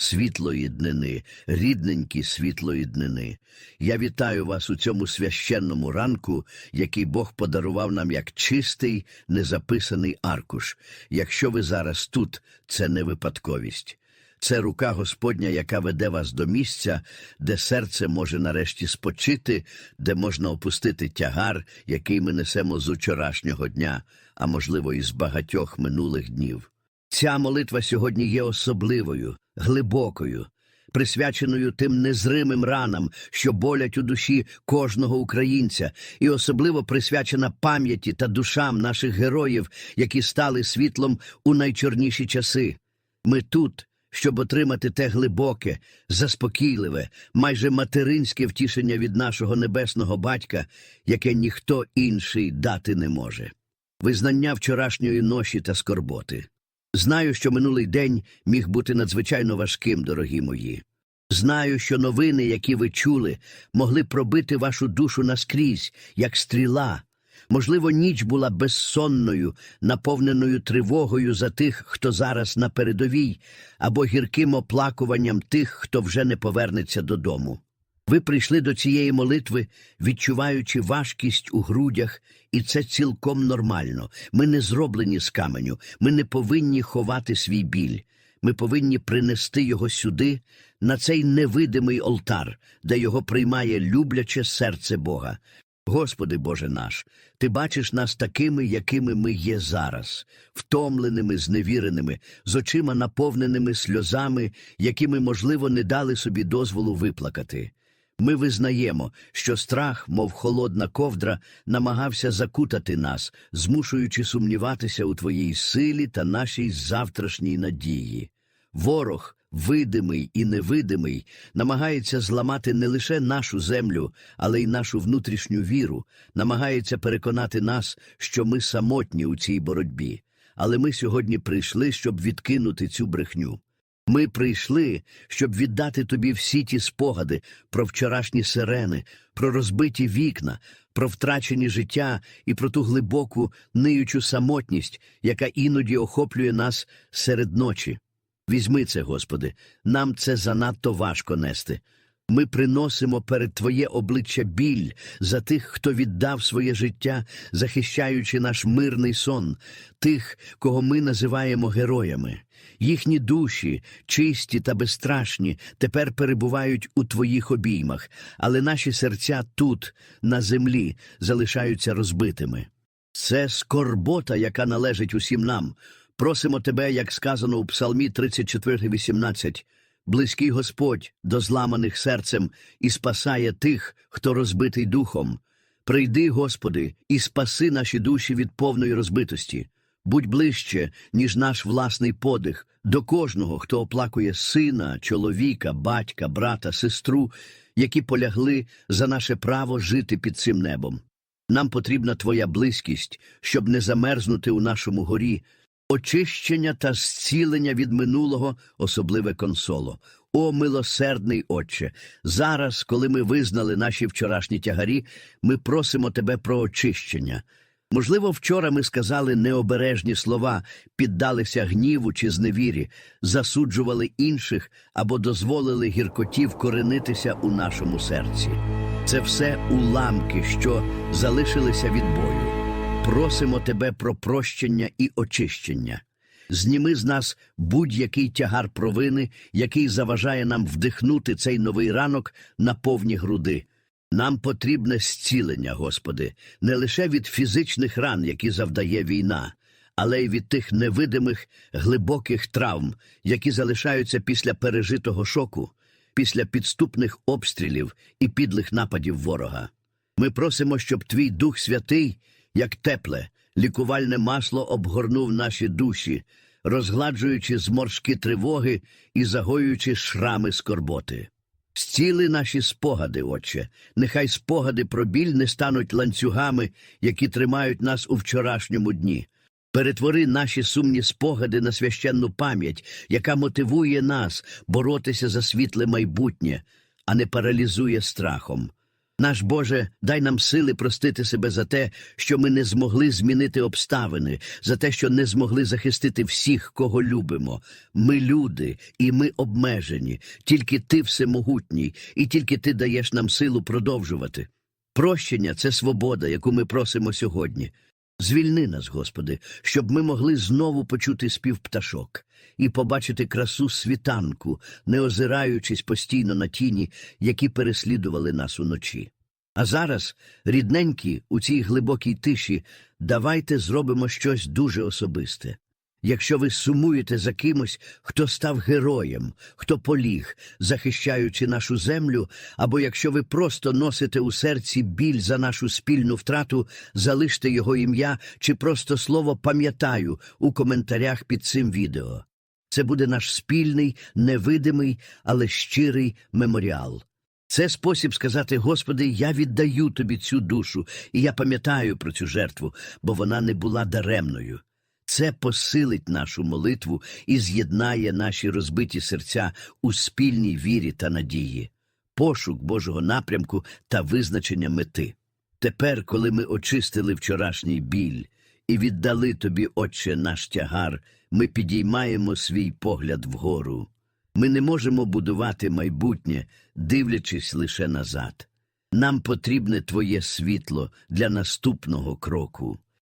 світлої днини, рідненькі світлої днини. Я вітаю вас у цьому священному ранку, який Бог подарував нам як чистий, незаписаний аркуш. Якщо ви зараз тут, це не випадковість. Це рука Господня, яка веде вас до місця, де серце може нарешті спочити, де можна опустити тягар, який ми несемо з учорашнього дня, а можливо, із багатьох минулих днів. Ця молитва сьогодні є особливою, глибокою, присвяченою тим незримим ранам, що болять у душі кожного українця, і особливо присвячена пам'яті та душам наших героїв, які стали світлом у найчорніші часи. Ми тут, щоб отримати те глибоке, заспокійливе, майже материнське втішення від нашого небесного батька, яке ніхто інший дати не може. Визнання вчорашньої ноші та скорботи. Знаю, що минулий день міг бути надзвичайно важким, дорогі мої. Знаю, що новини, які ви чули, могли пробити вашу душу наскрізь, як стріла. Можливо, ніч була безсонною, наповненою тривогою за тих, хто зараз на передовій, або гірким оплакуванням тих, хто вже не повернеться додому. Ви прийшли до цієї молитви, відчуваючи важкість у грудях, і це цілком нормально. Ми не зроблені з каменю, ми не повинні ховати свій біль. Ми повинні принести його сюди, на цей невидимий олтар, де його приймає любляче серце Бога. Господи Боже наш, Ти бачиш нас такими, якими ми є зараз, втомленими, зневіреними, з очима наповненими сльозами, які ми, можливо, не дали собі дозволу виплакати. Ми визнаємо, що страх, мов холодна ковдра, намагався закутати нас, змушуючи сумніватися у Твоїй силі та нашій завтрашній надії. Ворог, видимий і невидимий, намагається зламати не лише нашу землю, але й нашу внутрішню віру, намагається переконати нас, що ми самотні у цій боротьбі. Але ми сьогодні прийшли, щоб відкинути цю брехню. Ми прийшли, щоб віддати тобі всі ті спогади про вчорашні сирени, про розбиті вікна, про втрачені життя і про ту глибоку, ниючу самотність, яка іноді охоплює нас серед ночі. Візьми це, Господи, нам це занадто важко нести. Ми приносимо перед Твоє обличчя біль за тих, хто віддав своє життя, захищаючи наш мирний сон, тих, кого ми називаємо героями. Їхні душі, чисті та безстрашні, тепер перебувають у Твоїх обіймах, але наші серця тут, на землі, залишаються розбитими. Це скорбота, яка належить усім нам. Просимо Тебе, як сказано у Псалмі 34,18, Близький Господь до зламаних серцем і спасає тих, хто розбитий духом. Прийди, Господи, і спаси наші душі від повної розбитості. Будь ближче, ніж наш власний подих, до кожного, хто оплакує сина, чоловіка, батька, брата, сестру, які полягли за наше право жити під цим небом. Нам потрібна Твоя близькість, щоб не замерзнути у нашому горі, очищення та зцілення від минулого, особливе консоло. О, милосердний Отче! Зараз, коли ми визнали наші вчорашні тягарі, ми просимо Тебе про очищення. Можливо, вчора ми сказали необережні слова, піддалися гніву чи зневірі, засуджували інших або дозволили гіркоті вкоренитися у нашому серці. Це все уламки, що залишилися від бою. Просимо тебе про прощення і очищення. Зніми з нас будь-який тягар провини, який заважає нам вдихнути цей новий ранок на повні груди. Нам потрібне зцілення, Господи, не лише від фізичних ран, які завдає війна, але й від тих невидимих глибоких травм, які залишаються після пережитого шоку, після підступних обстрілів і підлих нападів ворога. Ми просимо, щоб Твій Дух Святий, як тепле, лікувальне масло обгорнув наші душі, розгладжуючи зморшки тривоги і загоюючи шрами скорботи. Зціли наші спогади, Отче, нехай спогади про біль не стануть ланцюгами, які тримають нас у вчорашньому дні. Перетвори наші сумні спогади на священну пам'ять, яка мотивує нас боротися за світле майбутнє, а не паралізує страхом. Наш Боже, дай нам сили простити себе за те, що ми не змогли змінити обставини, за те, що не змогли захистити всіх, кого любимо. Ми люди, і ми обмежені. Тільки ти всемогутній, і тільки ти даєш нам силу продовжувати. Прощення це свобода, яку ми просимо сьогодні. Звільни нас, Господи, щоб ми могли знову почути спів пташок і побачити красу світанку, не озираючись постійно на тіні, які переслідували нас уночі. А зараз, рідненькі, у цій глибокій тиші, давайте зробимо щось дуже особисте. Якщо ви сумуєте за кимось, хто став героєм, хто поліг, захищаючи нашу землю, або якщо ви просто носите у серці біль за нашу спільну втрату, залиште його ім'я чи просто слово пам'ятаю у коментарях під цим відео. Це буде наш спільний, невидимий, але щирий меморіал. Це спосіб сказати, Господи, я віддаю тобі цю душу, і я пам'ятаю про цю жертву, бо вона не була даремною. Це посилить нашу молитву і з'єднає наші розбиті серця у спільній вірі та надії, пошук Божого напрямку та визначення мети. Тепер, коли ми очистили вчорашній біль і віддали тобі, Отче, наш тягар, ми підіймаємо свій погляд вгору. Ми не можемо будувати майбутнє, дивлячись лише назад. Нам потрібне Твоє світло для наступного кроку.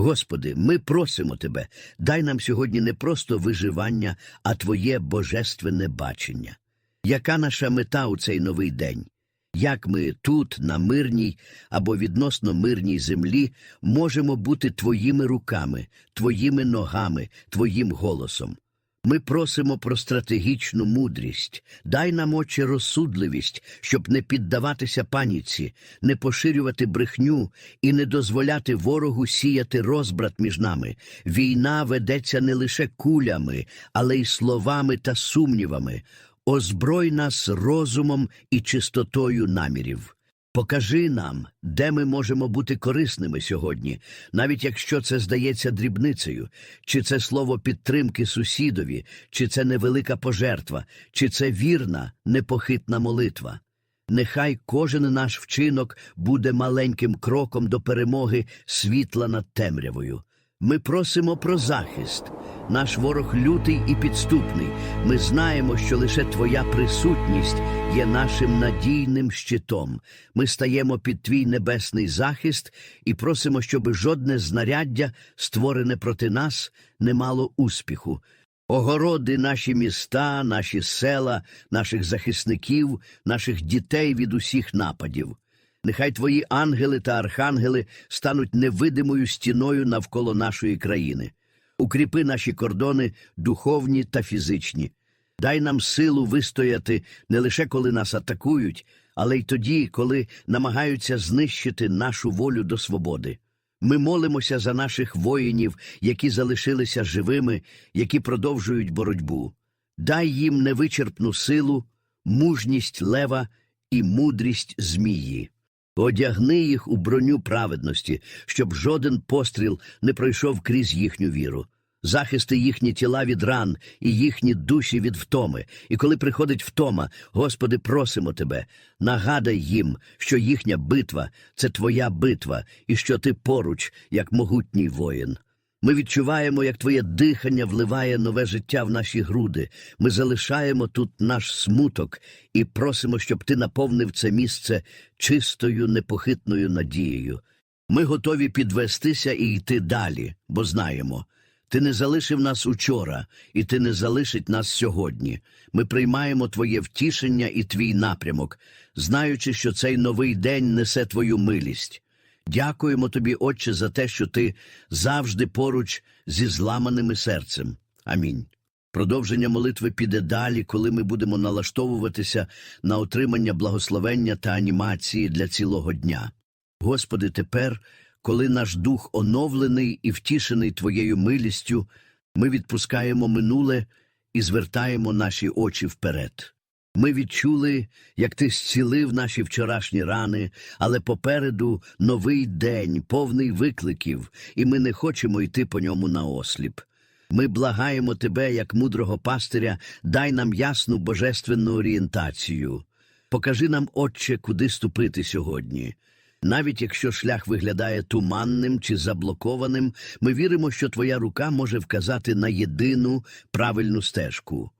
Господи, ми просимо Тебе, дай нам сьогодні не просто виживання, а Твоє божественне бачення. Яка наша мета у цей новий день? Як ми тут, на мирній або відносно мирній землі, можемо бути Твоїми руками, Твоїми ногами, Твоїм голосом? Ми просимо про стратегічну мудрість. Дай нам, Отче, розсудливість, щоб не піддаватися паніці, не поширювати брехню і не дозволяти ворогу сіяти розбрат між нами. Війна ведеться не лише кулями, але й словами та сумнівами. Озброй нас розумом і чистотою намірів. Покажи нам, де ми можемо бути корисними сьогодні, навіть якщо це здається дрібницею, чи це слово підтримки сусідові, чи це невелика пожертва, чи це вірна, непохитна молитва. Нехай кожен наш вчинок буде маленьким кроком до перемоги світла над темрявою. Ми просимо про захист. Наш ворог лютий і підступний. Ми знаємо, що лише Твоя присутність є нашим надійним щитом. Ми стаємо під Твій небесний захист і просимо, щоб жодне знаряддя, створене проти нас, не мало успіху. Огороди наші міста, наші села, наших захисників, наших дітей від усіх нападів. Нехай твої ангели та архангели стануть невидимою стіною навколо нашої країни. Укріпи наші кордони духовні та фізичні. Дай нам силу вистояти не лише коли нас атакують, але й тоді, коли намагаються знищити нашу волю до свободи. Ми молимося за наших воїнів, які залишилися живими, які продовжують боротьбу. Дай їм невичерпну силу, мужність лева і мудрість змії. Одягни їх у броню праведності, щоб жоден постріл не пройшов крізь їхню віру. Захисти їхні тіла від ран і їхні душі від втоми. І коли приходить втома, Господи, просимо Тебе, нагадай їм, що їхня битва це Твоя битва, і що Ти поруч, як могутній воїн. Ми відчуваємо, як Твоє дихання вливає нове життя в наші груди. Ми залишаємо тут наш смуток і просимо, щоб Ти наповнив це місце чистою, непохитною надією. Ми готові підвестися і йти далі, бо знаємо. Ти не залишив нас учора, і ти не залишить нас сьогодні. Ми приймаємо Твоє втішення і Твій напрямок, знаючи, що цей новий день несе Твою милість. Дякуємо тобі, Отче, за те, що ти завжди поруч зі зламаними серцем. Амінь. Продовження молитви піде далі, коли ми будемо налаштовуватися на отримання благословення та анімації для цілого дня. Господи, тепер, коли наш дух оновлений і втішений Твоєю милістю, ми відпускаємо минуле і звертаємо наші очі вперед. Ми відчули, як ти зцілив наші вчорашні рани, але попереду новий день, повний викликів, і ми не хочемо йти по ньому наосліп. Ми благаємо тебе, як мудрого пастиря, дай нам ясну божественну орієнтацію. Покажи нам, Отче, куди ступити сьогодні. Навіть якщо шлях виглядає туманним чи заблокованим, ми віримо, що Твоя рука може вказати на єдину правильну стежку.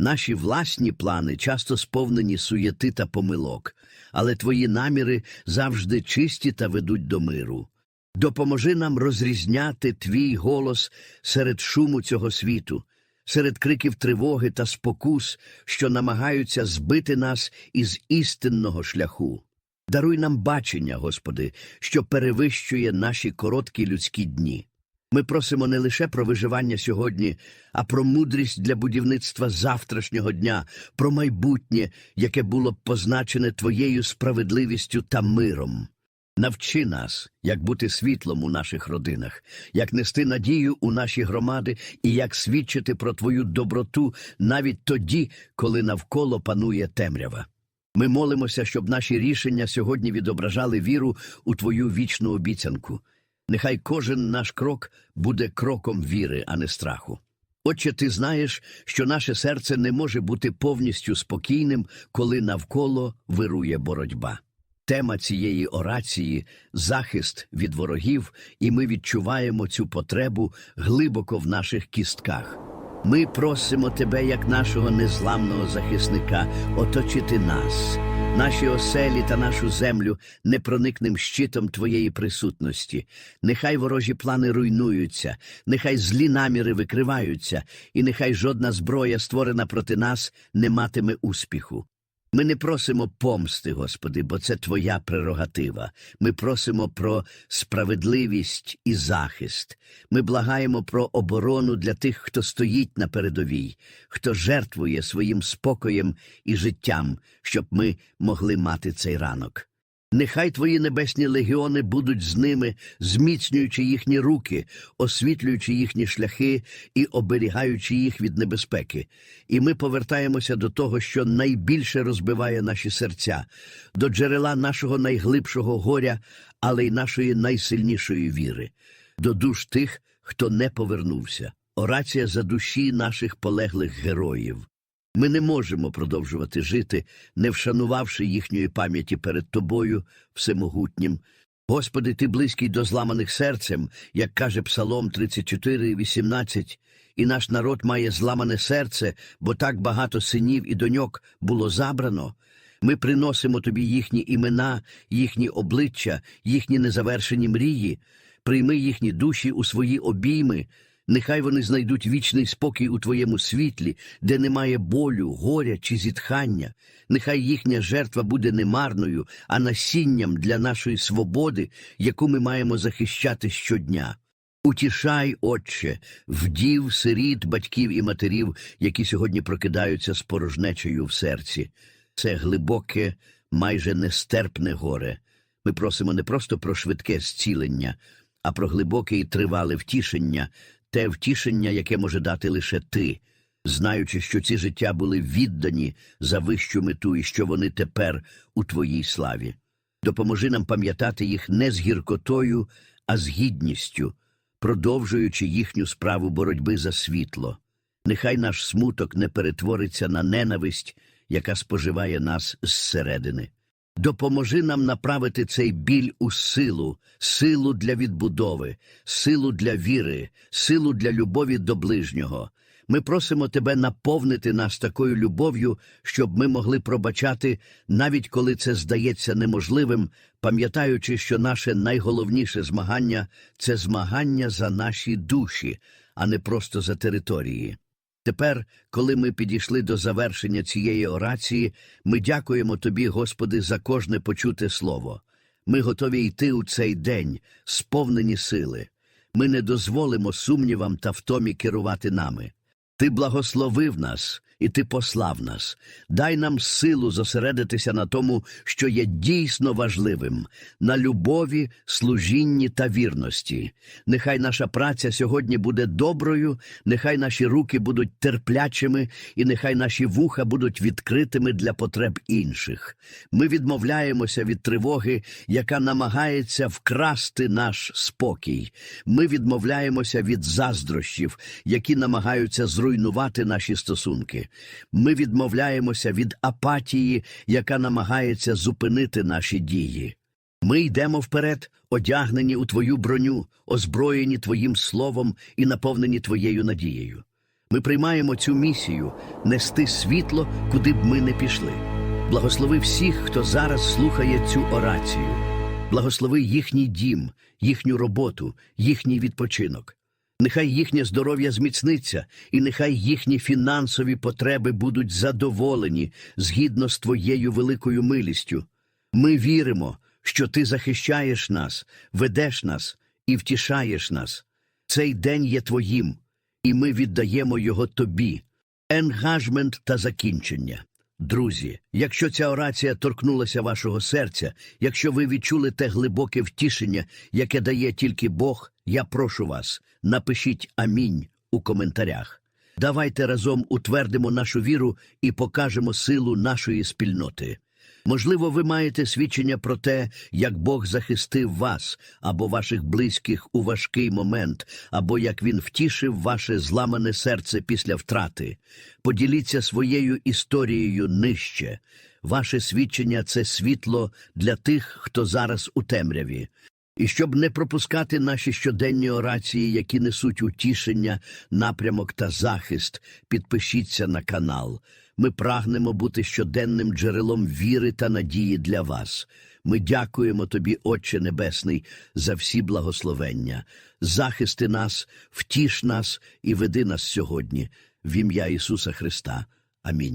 Наші власні плани часто сповнені суєти та помилок, але Твої наміри завжди чисті та ведуть до миру. Допоможи нам розрізняти Твій голос серед шуму цього світу, серед криків тривоги та спокус, що намагаються збити нас із істинного шляху. Даруй нам бачення, Господи, що перевищує наші короткі людські дні. Ми просимо не лише про виживання сьогодні, а про мудрість для будівництва завтрашнього дня, про майбутнє, яке було б позначене Твоєю справедливістю та миром. Навчи нас, як бути світлом у наших родинах, як нести надію у наші громади і як свідчити про Твою доброту навіть тоді, коли навколо панує темрява. Ми молимося, щоб наші рішення сьогодні відображали віру у Твою вічну обіцянку. Нехай кожен наш крок буде кроком віри, а не страху. Отче, ти знаєш, що наше серце не може бути повністю спокійним, коли навколо вирує боротьба. Тема цієї орації захист від ворогів, і ми відчуваємо цю потребу глибоко в наших кістках. Ми просимо тебе, як нашого незламного захисника, оточити нас, наші оселі та нашу землю непроникним щитом твоєї присутності. Нехай ворожі плани руйнуються, нехай злі наміри викриваються, і нехай жодна зброя, створена проти нас, не матиме успіху. Ми не просимо помсти, Господи, бо це Твоя прерогатива. Ми просимо про справедливість і захист. Ми благаємо про оборону для тих, хто стоїть на передовій, хто жертвує своїм спокоєм і життям, щоб ми могли мати цей ранок. Нехай твої небесні легіони будуть з ними, зміцнюючи їхні руки, освітлюючи їхні шляхи і оберігаючи їх від небезпеки. І ми повертаємося до того, що найбільше розбиває наші серця, до джерела нашого найглибшого горя, але й нашої найсильнішої віри, до душ тих, хто не повернувся. Орація за душі наших полеглих героїв. Ми не можемо продовжувати жити, не вшанувавши їхньої пам'яті перед Тобою, всемогутнім. Господи, Ти близький до зламаних серцем, як каже Псалом 34, 18, і наш народ має зламане серце, бо так багато синів і доньок було забрано. Ми приносимо Тобі їхні імена, їхні обличчя, їхні незавершені мрії, прийми їхні душі у свої обійми, Нехай вони знайдуть вічний спокій у Твоєму світлі, де немає болю, горя чи зітхання. Нехай їхня жертва буде не марною, а насінням для нашої свободи, яку ми маємо захищати щодня. Утішай, Отче, вдів, сиріт, батьків і матерів, які сьогодні прокидаються з порожнечею в серці. Це глибоке, майже нестерпне горе. Ми просимо не просто про швидке зцілення, а про глибоке і тривале втішення, те втішення, яке може дати лише ти, знаючи, що ці життя були віддані за вищу мету і що вони тепер у твоїй славі. Допоможи нам пам'ятати їх не з гіркотою, а з гідністю, продовжуючи їхню справу боротьби за світло. Нехай наш смуток не перетвориться на ненависть, яка споживає нас зсередини. Допоможи нам направити цей біль у силу, силу для відбудови, силу для віри, силу для любові до ближнього. Ми просимо тебе наповнити нас такою любов'ю, щоб ми могли пробачати, навіть коли це здається неможливим, пам'ятаючи, що наше найголовніше змагання це змагання за наші душі, а не просто за території. Тепер, коли ми підійшли до завершення цієї орації, ми дякуємо Тобі, Господи, за кожне почуте слово. Ми готові йти у цей день, сповнені сили. Ми не дозволимо сумнівам та втомі керувати нами. Ти благословив нас, і ти послав нас. Дай нам силу зосередитися на тому, що є дійсно важливим, на любові, служінні та вірності. Нехай наша праця сьогодні буде доброю, нехай наші руки будуть терплячими, і нехай наші вуха будуть відкритими для потреб інших. Ми відмовляємося від тривоги, яка намагається вкрасти наш спокій. Ми відмовляємося від заздрощів, які намагаються зруйнувати наші стосунки. Ми відмовляємося від апатії, яка намагається зупинити наші дії. Ми йдемо вперед, одягнені у твою броню, озброєні твоїм словом і наповнені твоєю надією. Ми приймаємо цю місію нести світло, куди б ми не пішли. Благослови всіх, хто зараз слухає цю орацію. Благослови їхній дім, їхню роботу, їхній відпочинок. Нехай їхнє здоров'я зміцниться, і нехай їхні фінансові потреби будуть задоволені згідно з твоєю великою милістю. Ми віримо, що ти захищаєш нас, ведеш нас і втішаєш нас. Цей день є твоїм, і ми віддаємо його тобі. Енгажмент та закінчення. Друзі, якщо ця орація торкнулася вашого серця, якщо ви відчули те глибоке втішення, яке дає тільки Бог, я прошу вас, напишіть амінь у коментарях. Давайте разом утвердимо нашу віру і покажемо силу нашої спільноти. Можливо, ви маєте свідчення про те, як Бог захистив вас або ваших близьких у важкий момент, або як він втішив ваше зламане серце після втрати. Поділіться своєю історією нижче. Ваше свідчення це світло для тих, хто зараз у темряві. І щоб не пропускати наші щоденні орації, які несуть утішення, напрямок та захист, підпишіться на канал. Ми прагнемо бути щоденним джерелом віри та надії для вас. Ми дякуємо тобі, Отче Небесний, за всі благословення. Захисти нас, втіш нас і веди нас сьогодні. В ім'я Ісуса Христа. Амінь.